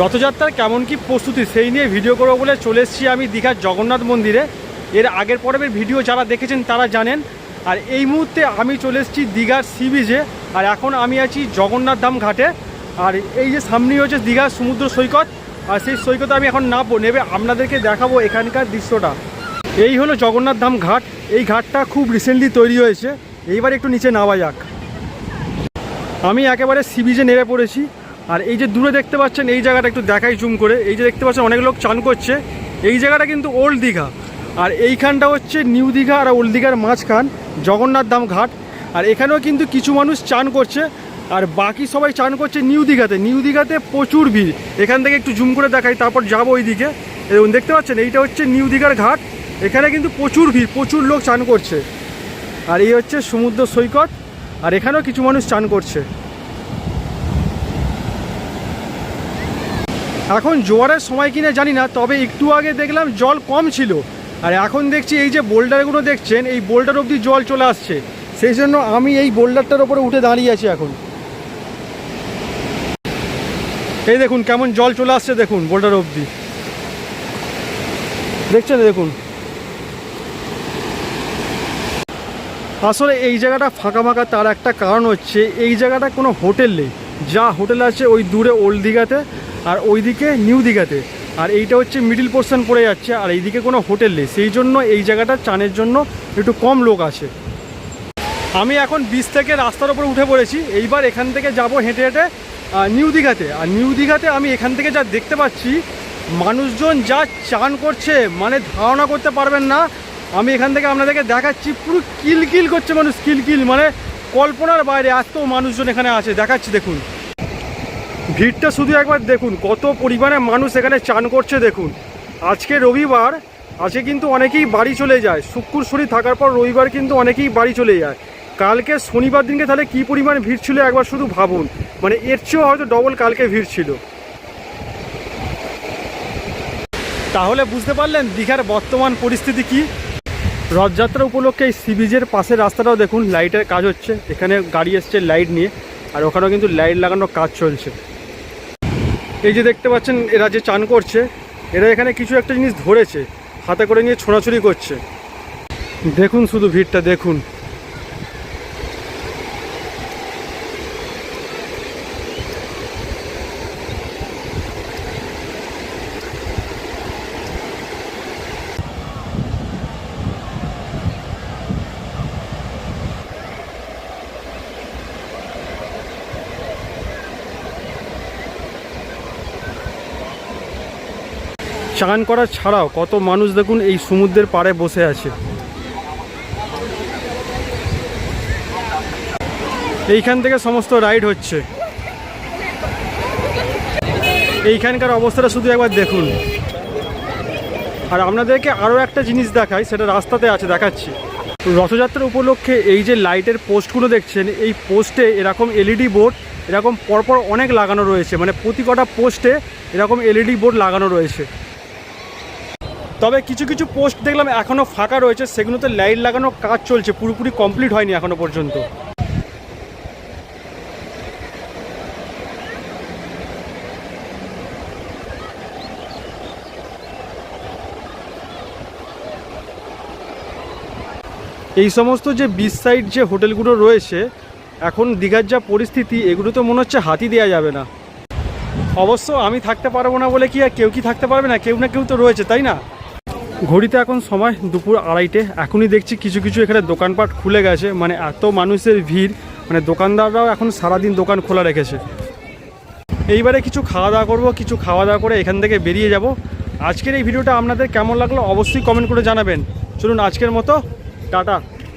রথযাত্রার কেমন কি প্রস্তুতি সেই নিয়ে ভিডিও করব বলে চলে এসেছি আমি দীঘার জগন্নাথ মন্দিরে। এর আগের পর্বের ভিডিও যারা দেখেছেন তারা জানেন। আর এই মুহূর্তে আমি চলে এসেছি দীঘার সি বিচে। আর এখন আমি আছি জগন্নাথ ধাম ঘাটে। আর এই যে সামনেই হচ্ছে দীঘার সমুদ্র সৈকত। আর সেই সৈকতে আমি এখন নামবো, নেবে আপনাদেরকে দেখাবো এখানকার দৃশ্যটা। এই হলো জগন্নাথ ধাম ঘাট। এই ঘাটটা খুব রিসেন্টলি তৈরি হয়েছে। এইবার একটু নিচে নামা যাক। আমি একেবারে সি বিচে নেমে পড়েছি। আর এই যে দূরে দেখতে পাচ্ছেন, এই জায়গাটা একটু দেখাই জুম করে। এই যে দেখতে পাচ্ছেন, অনেক লোক চান করছে। এই জায়গাটা কিন্তু ওল্ড দীঘা। আর এইখানটা হচ্ছে নিউ দীঘা আর ওল্ড দীঘার মাঝখান, জগন্নাথ ধাম ঘাট। আর এখানেও কিন্তু কিছু মানুষ চান করছে। আর বাকি সবাই চান করছে নিউ দীঘাতে। নিউ দীঘাতে প্রচুর ভিড়। এখান থেকে একটু জুম করে দেখাই, তারপর যাব ওই দিকে এবং দেখতে পাচ্ছেন, এইটা হচ্ছে নিউ দীঘার ঘাট। এখানে কিন্তু প্রচুর ভিড়, প্রচুর লোক চান করছে। আর এই হচ্ছে সমুদ্র সৈকত। আর এখানেও কিছু মানুষ চান করছে। এখন জোয়ারের সময় কিনা জানি না, তবে একটু আগে দেখলাম জল কম ছিল। আর এখন দেখছি এই যে বোল্ডারগুলো দেখছেন, এই বোল্ডার অবধি জল চলে আসছে। সেই জন্য আমি এই বোল্ডারটার ওপরে উঠে দাঁড়িয়ে আছি এখন। এই দেখুন কেমন জল চলে আসছে, দেখুন বোল্ডার অবধি। দেখছেন, দেখুন। আসলে এই জায়গাটা ফাঁকা ফাঁকা, তার একটা কারণ হচ্ছে এই জায়গাটা কোনো হোটেল নেই। যা হোটেল আছে ওই দূরে ওল্ড দীঘাতে আর ওইদিকে নিউ দীঘাতে। আর এইটা হচ্ছে মিডিল পোর্শন পড়ে যাচ্ছে, আর এইদিকে কোনো হোটেল নেই। সেই জন্য এই জায়গাটা চানের জন্য একটু কম লোক আছে। আমি এখন বিচ থেকে রাস্তার ওপর উঠে পড়েছি। এইবার এখান থেকে যাব হেঁটে হেঁটে নিউ দীঘাতে। আর নিউ দীঘাতে আমি এখান থেকে যা দেখতে পাচ্ছি, মানুষজন যা চান করছে মানে ধারণা করতে পারবেন না। আমি এখান থেকে আপনাদেরকে দেখাচ্ছি, পুরো কিলকিল করছে মানুষ, কিলকিল। মানে কল্পনার বাইরে এত মানুষজন এখানে আছে। দেখাচ্ছি, দেখুন। ভিড়টা শুধু একবার দেখুন, কত পরিমাণে মানুষ এখানে চান করছে দেখুন। আজকে রবিবার, আজকে কিন্তু অনেকেই বাড়ি চলে যায়। শুক্র শনি থাকার পর রবিবার কিন্তু অনেকেই বাড়ি চলে যায়। কালকে শনিবার দিনকে তাহলে কী পরিমাণ ভিড় ছিল একবার শুধু ভাবুন। মানে এর চেয়েও হয়তো ডবল কালকে ভিড় ছিল। তাহলে বুঝতে পারলেন দীঘার বর্তমান পরিস্থিতি কি? রথযাত্রা উপলক্ষে এই সি বিচের পাশের রাস্তাটাও দেখুন লাইটের কাজ হচ্ছে। এখানে গাড়ি এসছে লাইট নিয়ে, আর ওখানেও কিন্তু লাইট লাগানোর কাজ চলছে। এই যে দেখতে পাচ্ছেন, এরা যে চান করছে, এরা এখানে কিছু একটা জিনিস ধরেছে, হাতে করে নিয়ে ছোঁড়াছুড়ি করছে। দেখুন শুধু ভিড়টা, দেখুন। চান করা ছাড়াও কত মানুষ দেখুন এই সমুদ্রের পাড়ে বসে আছে। এইখান থেকে সমস্ত রাইড হচ্ছে। এইখানকার অবস্থাটা শুধু একবার দেখুন। আর আপনাদেরকে আরও একটা জিনিস দেখাই, সেটা রাস্তাতে আছে, দেখাচ্ছি। রথযাত্রা উপলক্ষে এই যে লাইটের পোস্টগুলো দেখছেন, এই পোস্টে এরকম এলইডি বোর্ড, এরকম পরপর অনেক লাগানো রয়েছে। মানে প্রতি কটা পোস্টে এরকম এলইডি বোর্ড লাগানো রয়েছে। তবে কিছু কিছু পোস্ট দেখলাম এখনও ফাঁকা রয়েছে, সেগুলোতে লাইট লাগানোর কাজ চলছে, পুরোপুরি কমপ্লিট হয়নি এখনও পর্যন্ত। এই সমস্ত যে বিচ সাইড যে হোটেলগুলো রয়েছে, এখন দীঘার যা পরিস্থিতি এগুলো তো মনে হচ্ছে হাতি দেওয়া যাবে না। অবশ্য আমি থাকতে পারব না বলে কি আর কেউ কি থাকতে পারবে না? কেউ না কেউ তো রয়েছে, তাই না? ঘড়িতে এখন সময় দুপুর আড়াইটে। এখনই দেখছি কিছু কিছু এখানে দোকানপাট খুলে গেছে। মানে এত মানুষের ভিড় মানে দোকানদাররাও এখন সারাদিন দোকান খোলা রেখেছে। এইবারে কিছু খাওয়া দাওয়া করব, কিছু খাওয়া দাওয়া করে এখান থেকে বেরিয়ে যাব। আজকের এই ভিডিওটা আপনাদের কেমন লাগল অবশ্যই কমেন্ট করে জানাবেন। চলুন আজকের মতো, টাটা।